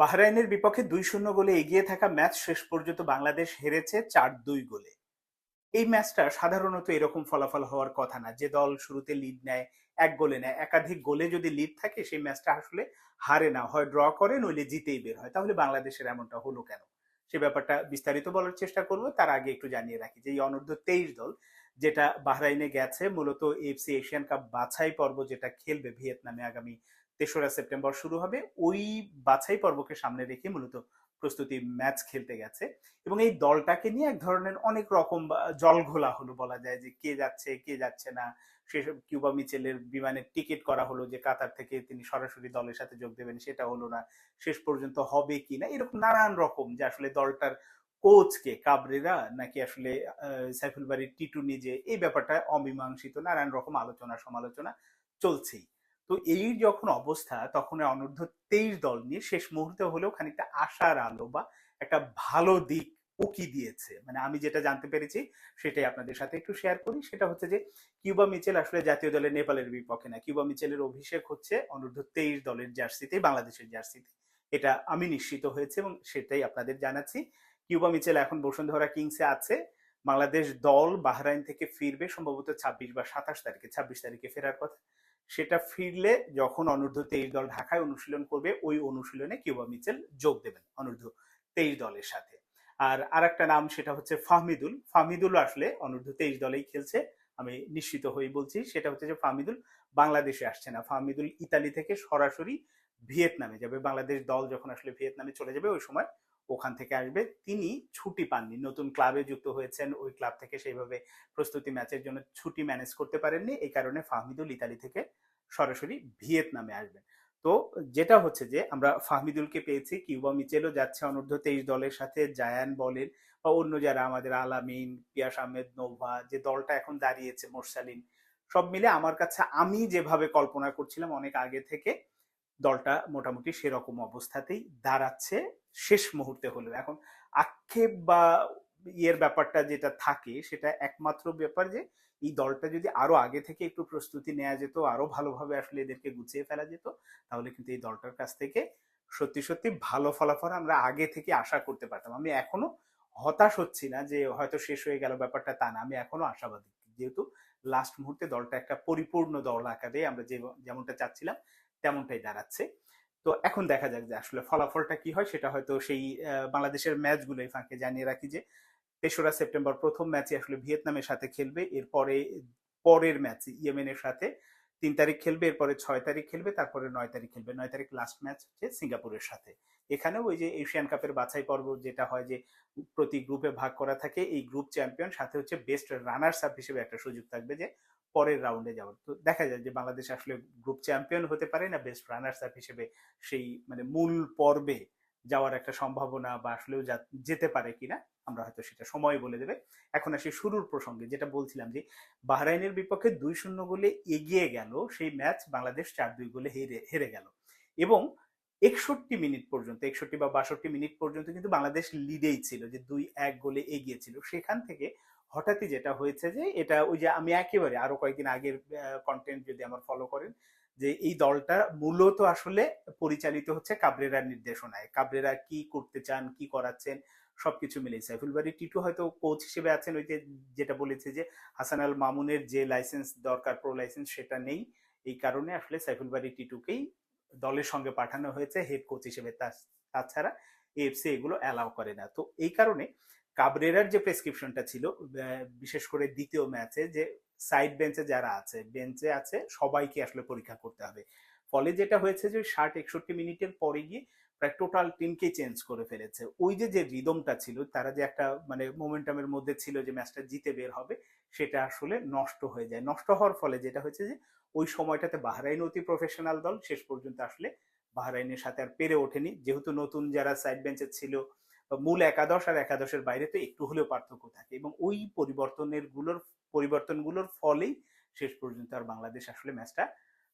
বাহরাইনের বিপক্ষে দুই শূন্য গোলে এগিয়ে থাকা ম্যাচ শেষ পর্যন্ত বাংলাদেশ হেরেছে চার দুই গোলে। এই ম্যাচটা সাধারণত এরকম ফলাফল হওয়ার কথা না। যে দল শুরুতে লিড নেয়, এক গোলে নেয়, একাধিক গোলে যদি লিড থাকে, সেই ম্যাচটা আসলে হারে না। হয় ড্র করে, নইলে জিতেই বের হয়। তাহলে বাংলাদেশের এমনটা হলো কেন? সে ব্যাপারটা বিস্তারিত বলার চেষ্টা করব। তার আগে একটু জানিয়ে রাখি যে এই অনূর্ধ্ব তেইশ দল, যেটা বাহরাইনে গেছে, মূলত এফসি এশিয়ান কাপ বাছাই পর্ব যেটা খেলবে ভিয়েতনামে আগামী তেসরা সেপ্টেম্বর শুরু হবে। ওই বাছাই পর্বকে সামনে রেখে মূলত প্রস্তুতি ম্যাচ খেলতে গেছে এবং এই দলটাকে নিয়ে এক ধরনের অনেক রকম জলঘোলা হলো বলা যায় যে কে যাচ্ছে কে যাচ্ছে না। সেসব কিউবা মিচেলের বিমানের টিকিট করা হলো যে কাতার থেকে তিনি সরাসরি দলের সাথে যোগ দেবেন, সেটা হলো না। শেষ পর্যন্ত হবে কি না? এরকম নানান রকম যে আসলে দলটার কোচকে, কাবরেরা নাকি আসলে সাইফুল বাড়ির টিটু নিজে এই ব্যাপারটা অমীমাংসিত নানান রকম আলোচনা সমালোচনা চলছেই। তো এই যখন অবস্থা, তখন অনূর্ধ্ব তেইশ দল নিয়ে শেষ মুহূর্তে হলেও খানিকটা আশার আলো বা একটা ভালো দিক উকি দিয়েছে। মানে আমি যেটা জানতে পেরেছি, সেটাই আপনাদের সাথে একটু শেয়ার করি। সেটা হচ্ছে যে, কিউবা মিচেল আসলে জাতীয় দলের নেপালের বিপক্ষে না। কিউবা মিচেলের অভিষেক হচ্ছে অনূর্ধ্ব তেইশ দলের জার্সিতে, বাংলাদেশের জার্সিতে। এটা আমি নিশ্চিত হয়েছে এবং সেটাই আপনাদের জানাচ্ছি। কিউবা মিচেল এখন বসুন্ধরা কিংসে আছে। বাংলাদেশ দল বাহরাইন থেকে ফিরবে সম্ভবত ছাব্বিশ বা সাতাশ তারিখে। ছাব্বিশ তারিখে ফেরার কথা সেটা ফিরলে যখন অনূর্ধ্ব তেইশ দল ঢাকায় অনুশীলন করবে, ওই অনুশীলনে কিউবা মিচেল যোগ দেবেন অনূর্ধ্ব তেইশ দলের সাথে। আর আর একটা নাম সেটা হচ্ছে ফাহমিদুল। ফাহমিদুল আসলে অনূর্ধ্ব তেইশ দলেই খেলছে, আমি নিশ্চিত হয়ে বলছি, সেটা হচ্ছে যে ফাহমিদুল বাংলাদেশে আসছে না। ফাহমিদুল ইতালি থেকে সরাসরি ভিয়েতনামে যাবে। বাংলাদেশ দল যখন আসলে ভিয়েতনামে চলে যাবে, ওই সময় ওখান থেকে আসবে। তিনি ছুটি পাননি। নতুন ক্লাবে যুক্ত হয়েছেন। ওই ক্লাব থেকে সেইভাবে প্রস্তুতি ম্যাচের জন্য ছুটি ম্যানেজ করতে পারেননি। এই কারণে ফাহমিদুল ইতালি থেকে সরাসরি ভিয়েতনামে আসবেন। তো যেটা হচ্ছে যে, আমরা ফাহমিদুলকে পেয়েছি। কিউবা মিচেলও যাচ্ছে অনূর্ধ্ব তেইশ দলের সাথে। জায়ান বলেন বা অন্য যারা আমাদের আলামিন, পিয়াস আহমেদ, নোভা, যে দলটা এখন দাঁড়িয়েছে, মোরসালিন, সব মিলে আমার কাছে আমি যেভাবে কল্পনা করছিলাম অনেক আগে থেকে, দলটা মোটামুটি সেরকম অবস্থাতেই দাঁড়াচ্ছে। শেষ মুহূর্তে হলেও এখন আক্ষেপ বা ইয়ের ব্যাপারটা যেটা থাকে, সেটা একমাত্র ব্যাপার যে, এই দলটা যদি আরও আগে থেকে একটু প্রস্তুতি নেওয়া যেত, আরও ভালোভাবে আসলে এদেরকে গুছিয়ে ফেলা যেত, তাহলে কিন্তু এই দলটার কাছ থেকে সত্যি সত্যি ভালো ফলাফল আমরা আগে থেকে আশা করতে পারতাম। আমি এখনও হতাশ হচ্ছি না যে, হয়তো শেষ হয়ে গেল ব্যাপারটা তা না। আমি এখনও আশাবাদী। যেহেতু লাস্ট মুহূর্তে দলটা একটা পরিপূর্ণ দল আকারে আমরা যে, যেমনটা চাচ্ছিলাম, তেমনটাই দাঁড়াচ্ছে। তো এখন দেখা যাক যে আসলে ফলাফলটা কি হয়। সেটা হয়তো সেই বাংলাদেশের ম্যাচগুলোই ফাঁকে জানিয়ে রাখি যে তেসরা সেপ্টেম্বর প্রথম ম্যাচে আসলে ভিয়েতনামের সাথে খেলবে। এরপরে, পরের ম্যাচ ইয়েমেনের সাথে তিন তারিখ খেলবে, এরপরে ছয় তারিখ খেলবে, তারপরে নয় তারিখ খেলবে। নয় তারিখ লাস্ট ম্যাচ হচ্ছে সিঙ্গাপুরের সাথে। এখানেও ওই যে এশিয়ান কাপের বাছাই পর্ব যেটা হয় যে প্রতি গ্রুপে ভাগ করা থাকে, এই গ্রুপ চ্যাম্পিয়ন সাথে হচ্ছে বেস্ট রানার্স আপ হিসেবে একটা সুযোগ থাকবে যে পরের রাউন্ডে যাওয়ার। তো দেখা যায় যে বাংলাদেশ আসলে গ্রুপ চ্যাম্পিয়ন হতে পারে না বেস্ট রানার্স আপ হিসেবে সেই মানে মূল পর্বে যাওয়ার একটা সম্ভাবনা বা আসলেও যেতে পারে কিনা, আমরা হয়তো সেটা সময় বলে দেবে। এখন আসি শুরুর প্রসঙ্গে, যেটা বলছিলাম যে বাহরাইনের বিপক্ষে দুই শূন্য গোলে এগিয়ে গেল, সেই ম্যাচ বাংলাদেশ চার দুই গোলে হেরে হেরে গেল। এবং একষট্টি মিনিট পর্যন্ত, একষট্টি বা বাষট্টি মিনিট পর্যন্ত কিন্তু বাংলাদেশ লিডেই ছিল যে দুই এক গোলে এগিয়ে ছিল সেখান থেকে হঠাৎই যেটা হয়েছে যে এটা ওই যে আমি একেবারে আরও কয়েকদিন আগের কন্টেন্ট যদি আমার ফলো করেন, যে এই দলটা মূলত আসলে পরিচালিত হচ্ছে কাবরেরার নির্দেশনায়। কাবরেরা কি করতে চান, কি করাচ্ছেন, সবকিছু মিলে সাইফুল বাড়ি টিটু হয়তো কোচ হিসেবে আছেন, ওই যে যেটা বলেছে যে হাসান আল মামুনের যে লাইসেন্স দরকার প্রো লাইসেন্স সেটা নেই। এই কারণে আসলে সাইফুল বাড়ি টিটুকেই দলের সঙ্গে পাঠানো হয়েছে হেড কোচ হিসেবে। তাছাড়া এফসি এগুলো অ্যালাউ করে না। তো এই কারণে কাবরেরার যে প্রেসক্রিপশনটা ছিল বিশেষ করে দ্বিতীয় ম্যাচে যে সাইড বেঞ্চে যারা আছে বেঞ্চে আছে, সবাইকে আসলে পরীক্ষা করতে হবে। ফলে যেটা হয়েছে যে ষাট, একষট্টি মিনিটের পরে গিয়ে প্রায় টোটাল টিমকে চেঞ্জ করে ফেলেছে। ওই যে যে রিদমটা ছিল, তারা যে একটা মানে মোমেন্টামের মধ্যে ছিল যে ম্যাচটা জিতে বের হবে, সেটা আসলে নষ্ট হয়ে যায়। নষ্ট হওয়ার ফলে যেটা হয়েছে যে ওই সময়টাতে বাহরাইন অতি প্রফেশনাল দল, শেষ পর্যন্ত আসলে বাহরাইনের সাথে আর পেরে ওঠেনি। যেহেতু নতুন যারা সাইড বেঞ্চে ছিল মূল একাদশ আর একাদশের বাইরে তো একটু হলেও পার্থক্য থাকে এবং ওই পরিবর্তনেরগুলোর, পরিবর্তনগুলোর ফলেই শেষ পর্যন্ত আর বাংলাদেশ আসলে ম্যাচটা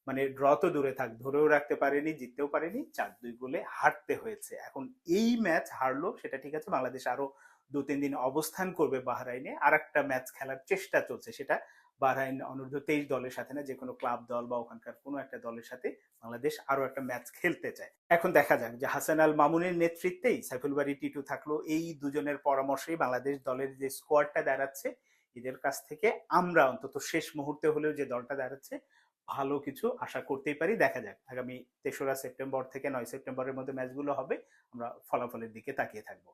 মানে ড্র তো দূরে থাক, ধরেও রাখতে পারেনি, জিততেও পারেনি চার দুই গোলে হারতে হয়েছে। এখন এই ম্যাচ হারলো, সেটা ঠিক আছে, বাংলাদেশ আরও দু তিন দিন অবস্থান করবে বাহরাইনে আর একটা ম্যাচ খেলার চেষ্টা চলছে সেটা বাহরাইন অনূর্ধ্ব তেইশ দলের সাথে না যে কোনো ক্লাব দল বা ওখানকার কোনো একটা দলের সাথে বাংলাদেশ আরও একটা ম্যাচ খেলতে চায়। এখন দেখা যাক যে হাসান আল মামুনের নেতৃত্বেই সাইফুল বাড়ি, টিটু থাকল। এই দুজনের পরামর্শেই বাংলাদেশ দলের যে স্কোয়াডটা দাঁড়াচ্ছে, এদের কাছ থেকে আমরা অন্তত শেষ মুহূর্তে হলেও যে দলটা দাঁড়াচ্ছে, ভালো কিছু আশা করতেই পারি। দেখা যাক, আগামী তেসরা সেপ্টেম্বর থেকে নয় সেপ্টেম্বরের মধ্যে ম্যাচগুলো হবে, আমরা ফলাফলের দিকে তাকিয়ে থাকব।